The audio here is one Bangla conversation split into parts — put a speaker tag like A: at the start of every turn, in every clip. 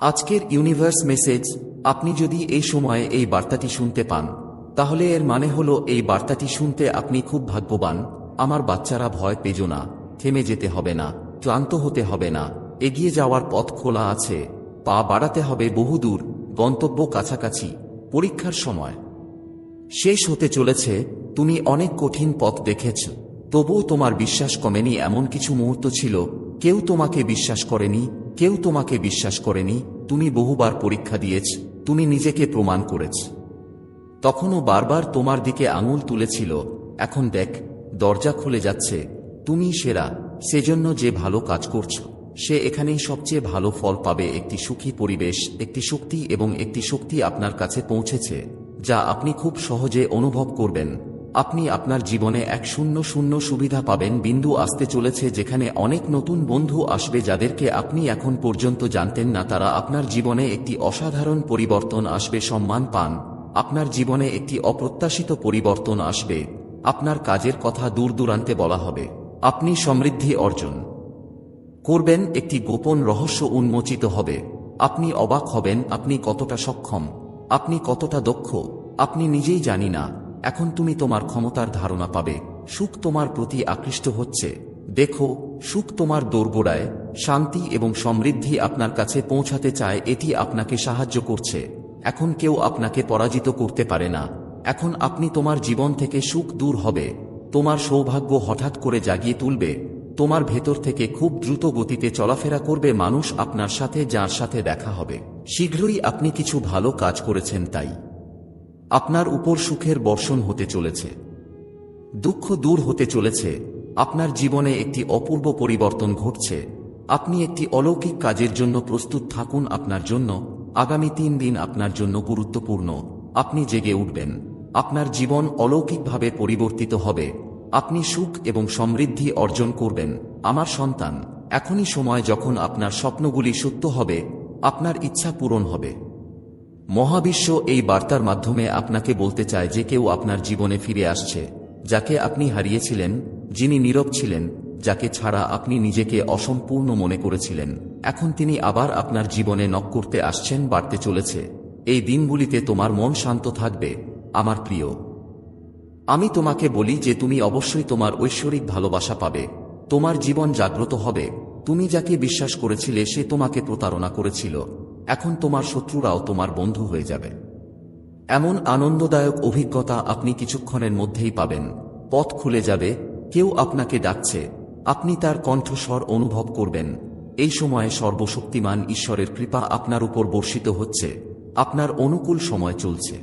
A: আজকের ইউনিভার্স মেসেজ, আপনি যদি এই সময়ে এই বার্তাটি শুনতে পান, তাহলে এর মানে হলো এই বার্তাটি শুনতে আপনি খুব ভাগ্যবান। আমার বাচ্চারা ভয় পেজো না, থেমে যেতে হবে না, ক্লান্ত হতে হবে না, এগিয়ে যাওয়ার পথ খোলা আছে। পা বাড়াতে হবে বহুদূর, গন্তব্য কাছাকাছি, পরীক্ষার সময়। শেষ হতে চলেছে, তুমি অনেক কঠিন পথ দেখেছ, তবুও তোমার বিশ্বাস কমেনি এমন কিছু মুহূর্ত ছিল, কেউ তোমাকে বিশ্বাস করেনি কেউ তোমাকে বিশ্বাস করেনি, তুমি বহুবার পরীক্ষা দিয়েছ, তুমি নিজেকে প্রমাণ করেছ। তখনও বারবার তোমার দিকে আঙুল তুলেছিল, এখন দেখ, দরজা খুলে যাচ্ছে তুমি সেরা, সেজন্য যে ভালো কাজ করছ, সে এখানেই সবচেয়ে ভালো ফল পাবে, একটি সুখী পরিবেশ, একটি শক্তি এবং একটি শক্তি আপনার কাছে পৌঁছেছে, যা আপনি খুব সহজে অনুভব করবেন। আপনি আপনার জীবনে এক শূন্য শূন্য সুবিধা পাবেন বিন্দু আসতে চলেছে যেখানে অনেক নতুন বন্ধু আসবে যাদেরকে আপনি এখন পর্যন্ত জানতেন না। তারা আপনার জীবনে একটি অসাধারণ পরিবর্তন আসবে, সম্মান পান। আপনার জীবনে একটি অপ্রত্যাশিত পরিবর্তন আসবে। আপনার কাজের কথা দূর দূরান্তে বলা হবে। আপনি সমৃদ্ধি অর্জন করবেন, একটি গোপন রহস্য উন্মোচিত হবে। আপনি অবাক হবেন, আপনি কতটা সক্ষম, আপনি কতটা দক্ষ, আপনি নিজেই জানি না। এখন তুমি তোমার ক্ষমতার ধারণা পাবে। সুখ তোমার প্রতি আকৃষ্ট হচ্ছে। দেখো, সুখ তোমার দোরগোড়ায়, শান্তি এবং সমৃদ্ধি আপনার কাছে পৌঁছাতে চায়, এটি আপনাকে সাহায্য করছে। এখন কেউ আপনাকে পরাজিত করতে পারে না। এখন আপনি তোমার জীবন থেকে সুখ দূর হবে। তোমার সৌভাগ্য হঠাৎ করে জাগিয়ে তুলবে। তোমার ভেতর থেকে খুব দ্রুত গতিতে চলাফেরা করবে মানুষ আপনার সাথে, যার সাথে দেখা হবে। শীঘ্রই আপনি কিছু ভালো কাজ করেছেন তাই। আপনার উপর সুখের বর্ষণ হতে চলেছে। দুঃখ দূর হতে চলেছে। আপনার জীবনে একটি অপূর্ব পরিবর্তন ঘটছে। আপনি একটি অলৌকিক কাজের জন্য প্রস্তুত থাকুন আপনার জন্য। আগামী তিন দিন আপনার জন্য গুরুত্বপূর্ণ। আপনি জেগে উঠবেন। আপনার জীবন অলৌকিকভাবে পরিবর্তিত হবে। আপনি সুখ এবং সমৃদ্ধি অর্জন করবেন। আমার সন্তান, এখনই সময় যখন আপনার স্বপ্নগুলি সত্য হবে, আপনার ইচ্ছা পূরণ হবে। মহাবিশ্ব এই বার্তার মাধ্যমে আপনাকে বলতে চায় যে কেউ আপনার জীবনে ফিরে আসছে, যাকে আপনি হারিয়েছিলেন, যিনি নীরব ছিলেন, যাকে ছাড়া আপনি নিজেকে অসম্পূর্ণ মনে করেছিলেন। এখন তিনি আবার আপনার জীবনে নক করতে আসছেন, বাড়তে চলেছে। এই দিনগুলিতে তোমার মন শান্ত থাকবে, আমার প্রিয়। আমি তোমাকে বলি যে তুমি অবশ্যই তোমার ঐশ্বরিক ভালোবাসা পাবে। তোমার জীবন জাগ্রত হবে। তুমি যাকে বিশ্বাস করেছিলে, সে তোমাকে প্রতারণা করেছিল। এখন তোমার শত্রুরাও তোমার বন্ধু হয়ে যাবে। এমন আনন্দদায়ক অভিজ্ঞতা আপনি কিছুক্ষণের মধ্যেই পাবেন। পথ খুলে যাবে, কেউ আপনাকে ডাকছে, আপনি তার কণ্ঠস্বর অনুভব করবেন। এই সময়ে সর্বশক্তিমান ঈশ্বরের কৃপা আপনার উপর বর্ষিত হচ্ছে, আপনার অনুকূল সময় চলছে।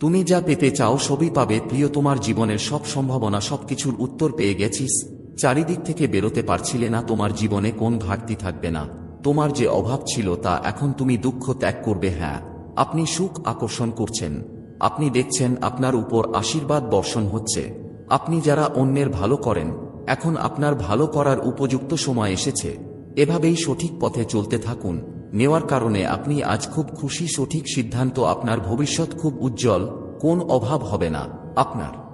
A: তুমি যা পেতে চাও সবই পাবে, প্রিয় তোমার জীবনের সব সম্ভাবনা সবকিছুর উত্তর পেয়ে গেছিস, চারিদিক থেকে বেরোতে পারছিলে না, তোমার জীবনে কোন ঘাটতি থাকবে না। তোমার যে অভাব ছিল তা এখন তুমি দুঃখ ত্যাগ করবে হ্যাঁ। আপনি সুখ আকর্ষণ করছেন। আপনি দেখছেন আপনার উপর আশীর্বাদ বর্ষণ হচ্ছে। আপনি যারা অন্যের ভালো করেন, এখন আপনার ভালো করার উপযুক্ত সময় এসেছে। এভাবেই সঠিক পথে চলতে থাকুন। নেওয়ার কারণে আপনি আজ খুব খুশি সঠিক সিদ্ধান্ত আপনার ভবিষ্যৎ খুব উজ্জ্বল, কোন অভাব হবে না আপনার।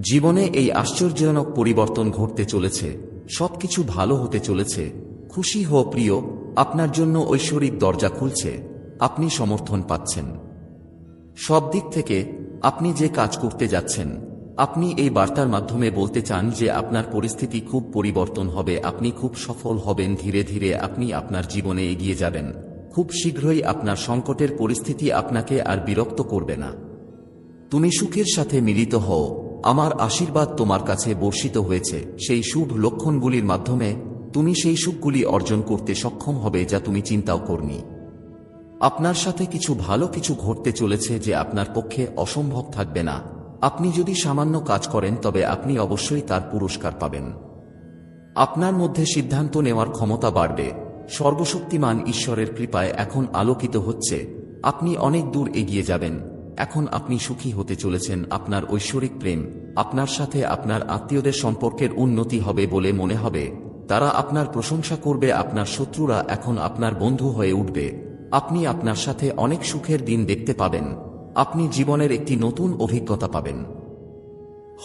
A: জীবনে এই আশ্চর্যজনক পরিবর্তন ঘটতে চলেছে। সবকিছু ভালো হতে চলেছে। খুশি হো প্রিয়, আপনার জন্য ঐশ্বরিক দরজা খুলছে, আপনি সমর্থন পাচ্ছেন। সব দিক থেকে আপনি যে কাজ করতে যাচ্ছেন, আপনি এই বার্তার মাধ্যমে বলতে চান যে আপনার পরিস্থিতি খুব পরিবর্তন হবে, আপনি খুব সফল হবেন, ধীরে ধীরে আপনি আপনার জীবনে এগিয়ে যাবেন। খুব শীঘ্রই আপনার সংকটের পরিস্থিতি আপনাকে আর বিরক্ত করবে না। তুমি সুখের সাথে মিলিত হও, আমার আশীর্বাদ তোমার কাছে বর্ষিত হয়েছে, সেই শুভ লক্ষণগুলির মাধ্যমে তুমি সেই সুখগুলি অর্জন করতে সক্ষম হবে যা তুমি চিন্তাও করনি। আপনার সাথে কিছু ভালো কিছু ঘটতে চলেছে যে আপনার পক্ষে অসম্ভব থাকবে না। আপনি যদি সামান্য কাজ করেন, তবে আপনি অবশ্যই তার পুরস্কার পাবেন। আপনার মধ্যে সিদ্ধান্ত নেওয়ার ক্ষমতা বাড়বে। সর্বশক্তিমান ঈশ্বরের কৃপায় এখন আলোকিত হচ্ছে। আপনি অনেক দূর এগিয়ে যাবেন। এখন আপনি সুখী হতে চলেছেন। আপনার ঐশ্বরিক প্রেম, আপনার সাথে আপনার আত্মীয়দের সম্পর্কের উন্নতি হবে বলে মনে হবে। তারা আপনার প্রশংসা করবে, আপনার শত্রুরা এখন আপনার বন্ধু হয়ে উঠবে। আপনি আপনার সাথে অনেক সুখের দিন দেখতে পাবেন। আপনি জীবনের একটি নতুন অভিজ্ঞতা পাবেন।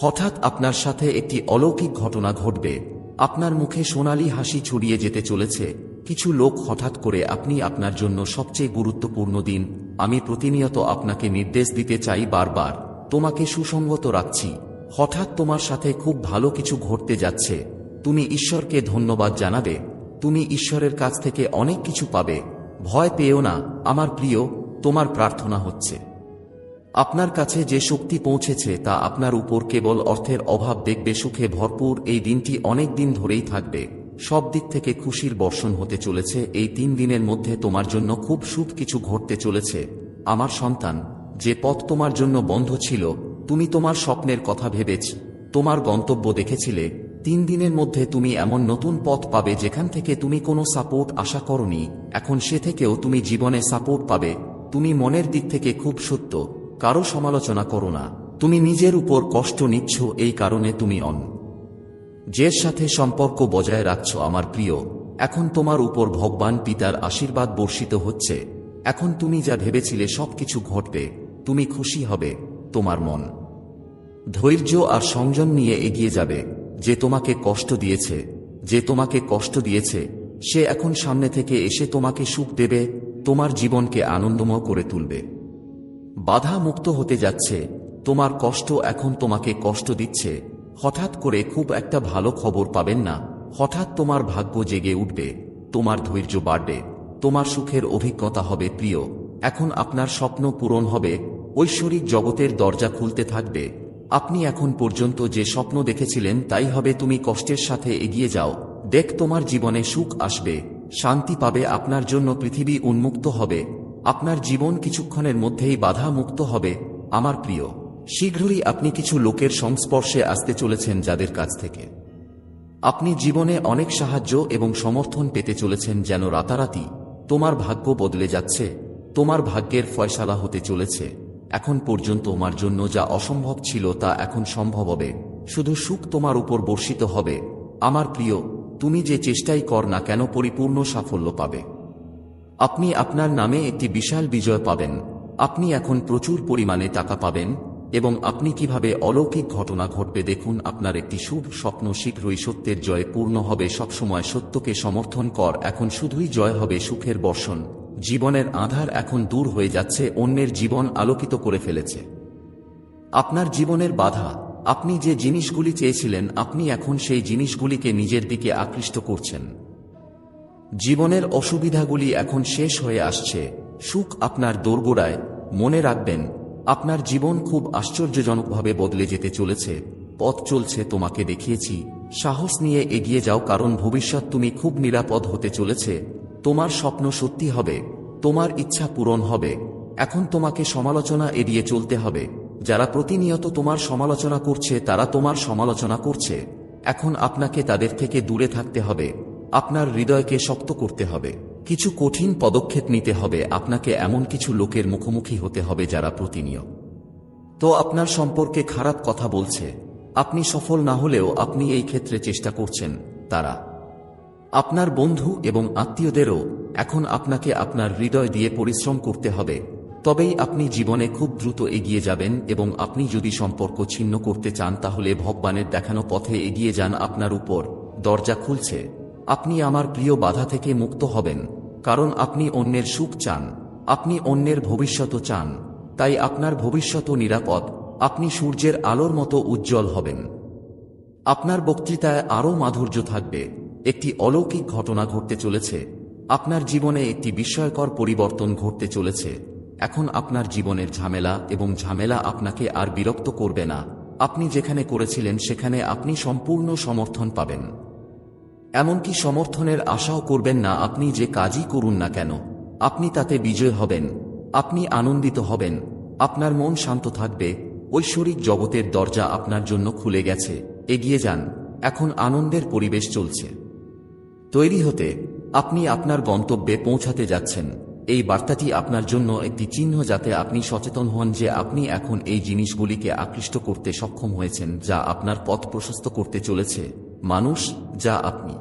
A: হঠাৎ আপনার সাথে একটি অলৌকিক ঘটনা ঘটবে। আপনার মুখে সোনালি হাসি ছড়িয়ে যেতে চলেছে। কিছু লোক হঠাৎ করে আপনি আপনার জন্য সবচেয়ে গুরুত্বপূর্ণ দিন। আমি প্রতিনিয়ত আপনাকে নির্দেশ দিতে চাই বারবার। তোমাকে সুসঙ্গত রাখছি। হঠাৎ তোমার সাথে খুব ভালো কিছু ঘটতে যাচ্ছে। তুমি ঈশ্বরকে ধন্যবাদ জানাবে, তুমি ঈশ্বরের কাছ থেকে অনেক কিছু পাবে, ভয় পেও না, আমার প্রিয়, তোমার প্রার্থনা হচ্ছে। আপনার কাছে যে শক্তি পৌঁছেছে তা আপনার উপর কেবল অর্থের অভাব দেখবে, সুখে ভরপুর এই দিনটি অনেক দিন ধরেই থাকবে। সব দিক থেকে খুশির বর্ষণ হতে চলেছে, এই তিন দিনের মধ্যে তোমার জন্য খুব শুভ কিছু ঘটতে চলেছে। আমার সন্তান, যে পথ তোমার জন্য বন্ধ ছিল, তুমি তোমার স্বপ্নের কথা ভেবেছ, তোমার গন্তব্য দেখেছিলে তিন দিনের মধ্যে তুমি এমন নতুন পথ পাবে যেখান থেকে তুমি কোনো সাপোর্ট আশা করনি। এখন সে থেকেও তুমি জীবনে সাপোর্ট পাবে। তুমি মনের দিক থেকে খুব সত্য। কারও সমালোচনা করো না। তুমি নিজের উপর কষ্ট নিচ্ছ, এই কারণে তুমি অন। যে সাথে সম্পর্ক বজায় রাখছ, আমার প্রিয়। এখন তোমার উপর ভগবান পিতার আশীর্বাদ বর্ষিত হচ্ছে। এখন তুমি যা ভেবেছিলে সবকিছু ঘটবে। তুমি খুশি হবে, তোমার মন। ধৈর্য আর সংযম নিয়ে এগিয়ে যাবে। যে তোমাকে কষ্ট দিয়েছে, যে তোমাকে কষ্ট দিয়েছে, সে এখন সামনে থেকে এসে তোমাকে সুখ দেবে, তোমার জীবনকে আনন্দময় করে তুলবে। বাধা মুক্ত হতে যাচ্ছে, তোমার কষ্ট এখন তোমাকে কষ্ট দিচ্ছে, হঠাৎ করে খুব একটা ভালো খবর পাবেন না, হঠাৎ তোমার ভাগ্য জেগে উঠবে, তোমার ধৈর্য বাড়বে, তোমার সুখের অভিজ্ঞতা হবে প্রিয়, এখন আপনার স্বপ্ন পূরণ হবে, ঐশ্বরিক জগতের দরজা খুলতে থাকবে আপনি এখন পর্যন্ত যে স্বপ্ন দেখেছিলেন তাই হবে তুমি কষ্টের সাথে এগিয়ে যাও। দেখ তোমার জীবনে সুখ আসবে, শান্তি পাবে, আপনার জন্য পৃথিবী উন্মুক্ত হবে। আপনার জীবন কিছুক্ষণের মধ্যেই বাধা মুক্ত হবে, আমার প্রিয়। শীঘ্রই আপনি কিছু লোকের সংস্পর্শে আসতে চলেছেন যাদের কাছ থেকে। আপনি জীবনে অনেক সাহায্য এবং সমর্থন পেতে চলেছেন যেন রাতারাতি। তোমার ভাগ্য বদলে যাচ্ছে, তোমার ভাগ্যের ফয়সালা হতে চলেছে। এখন পর্যন্ত তোমার জন্য যা অসম্ভব ছিল তা এখন সম্ভব হবে। শুধু সুখ তোমার উপর বর্ষিত হবে। আমার প্রিয়, তুমি যে চেষ্টাই কর না কেন পরিপূর্ণ সাফল্য পাবে। আপনি আপনার নামে একটি বিশাল বিজয় পাবেন। আপনি এখন প্রচুর পরিমাণে টাকা পাবেন এবং আপনি কীভাবে অলৌকিক ঘটনা ঘটবে দেখুন আপনার একটি শুভ স্বপ্ন শীঘ্রই সত্যের জয় পূর্ণ হবে। সবসময় সত্যকে সমর্থন কর, এখন শুধুই জয় হবে সুখের বর্ষণ। জীবনের আধার এখন দূর হয়ে যাচ্ছে, অন্যের জীবন আলোকিত করে ফেলেছে। আপনার জীবনের বাধা, আপনি যে জিনিসগুলি চেয়েছিলেন, আপনি এখন সেই জিনিসগুলিকে নিজের দিকে আকৃষ্ট করছেন। জীবনের অসুবিধাগুলি এখন শেষ হয়ে আসছে। সুখ আপনার দোরগোড়ায়। মনে রাখবেন, আপনার জীবন খুব আশ্চর্যজনকভাবে বদলে যেতে চলেছে। পথ চলছে, তোমাকে দেখিয়েছি। সাহস নিয়ে এগিয়ে যাও, কারণ ভবিষ্যৎ তুমি খুব নিরাপদ হতে চলেছে। তোমার স্বপ্ন সত্যি হবে, তোমার ইচ্ছা পূরণ হবে, এখন তোমাকে সমালোচনা এড়িয়ে চলতে হবে, যারা প্রতিনিয়ত তোমার সমালোচনা করছে তারা তোমার সমালোচনা করছে, এখন আপনাকে তাদের থেকে দূরে থাকতে হবে, আপনার হৃদয়কে শক্ত করতে হবে, কিছু কঠিন পদক্ষেপ নিতে হবে, আপনাকে এমন কিছু লোকের মুখোমুখি হতে হবে যারা প্রতিনিয়ত। তো আপনার সম্পর্কে খারাপ কথা বলছে, আপনি সফল না হলেও আপনি এই ক্ষেত্রে চেষ্টা করছেন, তারা আপনার বন্ধু এবং আত্মীয়দেরও এখন আপনাকে আপনার হৃদয় দিয়ে পরিশ্রম করতে হবে। তবেই আপনি জীবনে খুব দ্রুত এগিয়ে যাবেন এবং আপনি যদি সম্পর্ক ছিন্ন করতে চান, তাহলে ভগবানের দেখানো পথে এগিয়ে যান আপনার উপর। দরজা খুলছে। আপনি আমার প্রিয় বাধা থেকে মুক্ত হবেন, কারণ আপনি অন্যের সুখ চান। আপনি অন্যের ভবিষ্যৎও চান। তাই আপনার ভবিষ্যত নিরাপদ। আপনি সূর্যের আলোর মতো উজ্জ্বল হবেন। আপনার বক্তৃতায় আরও মাধুর্য থাকবে। একটি অলৌকিক ঘটনা ঘটতে চলেছে। আপনার জীবনে একটি বিস্ময়কর পরিবর্তন ঘটতে চলেছে। এখন আপনার জীবনের ঝামেলা এবং ঝামেলা আপনাকে আর বিরক্ত করবে না। আপনি যেখানে করেছিলেন সেখানে আপনি সম্পূর্ণ সমর্থন পাবেন। এমনকি সমর্থনের আশাও করবেন না আপনি যে কাজই করুন না কেন। আপনি তাতে বিজয় হবেন। আপনি আনন্দিত হবেন। আপনার মন শান্ত থাকবে। ঐশ্বরিক জগতের দরজা আপনার জন্য খুলে গেছে। এগিয়ে যান। এখন আনন্দের পরিবেশ চলছে। তৈরি হতে আপনি আপনার গন্তব্যে পৌঁছাতে যাচ্ছেন। এই বার্তাটি আপনার জন্য একটি চিহ্ন যাতে আপনি সচেতন হন যে আপনি এখন এই জিনিসগুলিকে আকৃষ্ট করতে সক্ষম হয়েছেন যা আপনার পথ প্রশস্ত করতে চলেছে, মানুষ যা আপনি।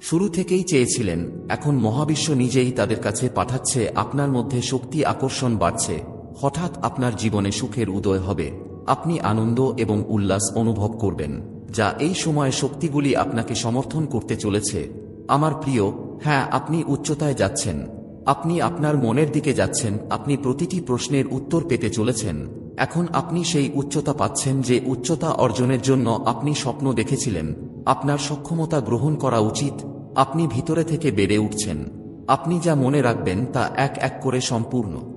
A: শুরু থেকেই চেয়েছিলেন, এখন মহাবিশ্ব নিজেই তাদের কাছে পাঠাচ্ছে, আপনার মধ্যে শক্তি আকর্ষণ বাড়ছে, হঠাৎ আপনার জীবনে সুখের উদয় হবে, আপনি আনন্দ এবং উল্লাস অনুভব করবেন। যা এই সময়ে শক্তিগুলি আপনাকে সমর্থন করতে চলেছে। আমার প্রিয় হ্যাঁ আপনি উচ্চতায় যাচ্ছেন। আপনি আপনার মনের দিকে যাচ্ছেন। আপনি প্রতিটি প্রশ্নের উত্তর পেতে চলেছেন। এখন আপনি সেই উচ্চতা পাচ্ছেন যে উচ্চতা অর্জনের জন্য আপনি স্বপ্ন দেখেছিলেন। আপনার সক্ষমতা গ্রহণ করা উচিত। আপনি ভিতরে থেকে বেড়ে উঠছেন। আপনি যা মনে রাখবেন তা এক এক করে সম্পূর্ণ।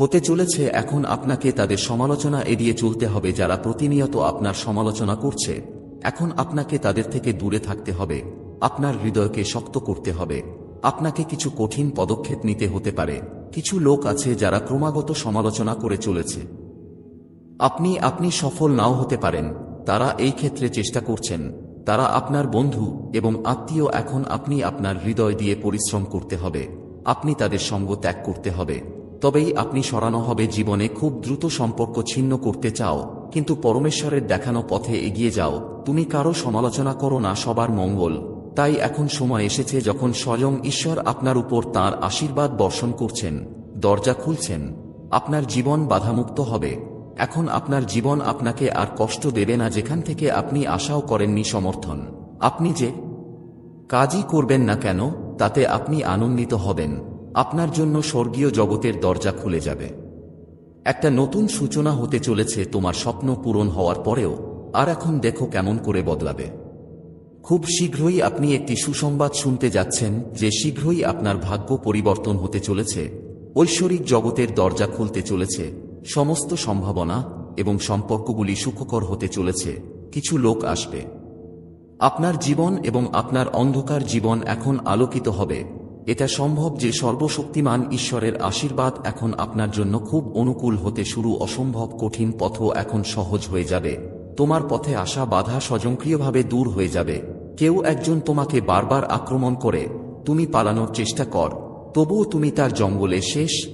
A: হতে চলেছে, এখন আপনাকে তাদের সমালোচনা এড়িয়ে চলতে হবে যারা প্রতিনিয়ত আপনার সমালোচনা করছে। এখন আপনাকে তাদের থেকে দূরে থাকতে হবে। আপনার হৃদয়কে শক্ত করতে হবে। আপনাকে কিছু কঠিন পদক্ষেপ নিতে হতে পারে। কিছু লোক আছে যারা ক্রমাগত সমালোচনা করে চলেছে। আপনি আপনি সফল নাও হতে পারেন। তারা এই ক্ষেত্রে চেষ্টা করছেন। তারা আপনার বন্ধু এবং আত্মীয়, এখন আপনি আপনার হৃদয় দিয়ে পরিশ্রম করতে হবে। আপনি তাদের সঙ্গ ত্যাগ করতে হবে। তবেই আপনি সরানো হবে জীবনে খুব দ্রুত সম্পর্ক ছিন্ন করতে চাও, কিন্তু পরমেশ্বরের দেখানো পথে এগিয়ে যাও। তুমি কারও সমালোচনা করো না, সবার মঙ্গল। তাই এখন সময় এসেছে যখন স্বয়ং ঈশ্বর আপনার উপর তার আশীর্বাদ বর্ষণ করছেন, দরজা খুলছেন। আপনার জীবন বাধামুক্ত হবে। এখন আপনার জীবন আপনাকে আর কষ্ট দেবে না, যেখান থেকে আপনি আশাও করেননি সমর্থন। আপনি যে কাজই করবেন না কেন, তাতে আপনি আনন্দিত হবেন। আপনার জন্য স্বর্গীয় জগতের দরজা খুলে যাবে। একটা নতুন সূচনা হতে চলেছে তোমার স্বপ্ন পূরণ হওয়ার পরেও, আর এখন দেখো কেমন করে বদলাবে। খুব শীঘ্রই আপনি একটি সুসংবাদ শুনতে যাচ্ছেন, যে শীঘ্রই আপনার ভাগ্য পরিবর্তন হতে চলেছে, ঐশ্বরিক জগতের দরজা খুলতে চলেছে, সমস্ত সম্ভাবনা এবং সম্পর্কগুলি সুখকর হতে চলেছে, কিছু লোক আসবে। আপনার জীবন এবং আপনার অন্ধকার জীবন এখন আলোকিত হবে এটা সম্ভব যে সর্বশক্তিমান ঈশ্বরের আশীর্বাদ এখন আপনার জন্য খুব অনুকূল হতে শুরু অসম্ভব কঠিন পথও এখন সহজ হয়ে যাবে। তোমার পথে আসা বাধা স্বয়ংক্রিয়ভাবে দূর হয়ে যাবে। কেউ একজন তোমাকে বারবার আক্রমণ করে, তুমি পালানোর চেষ্টা কর, তবুও তুমি তার জঙ্গলে শেষ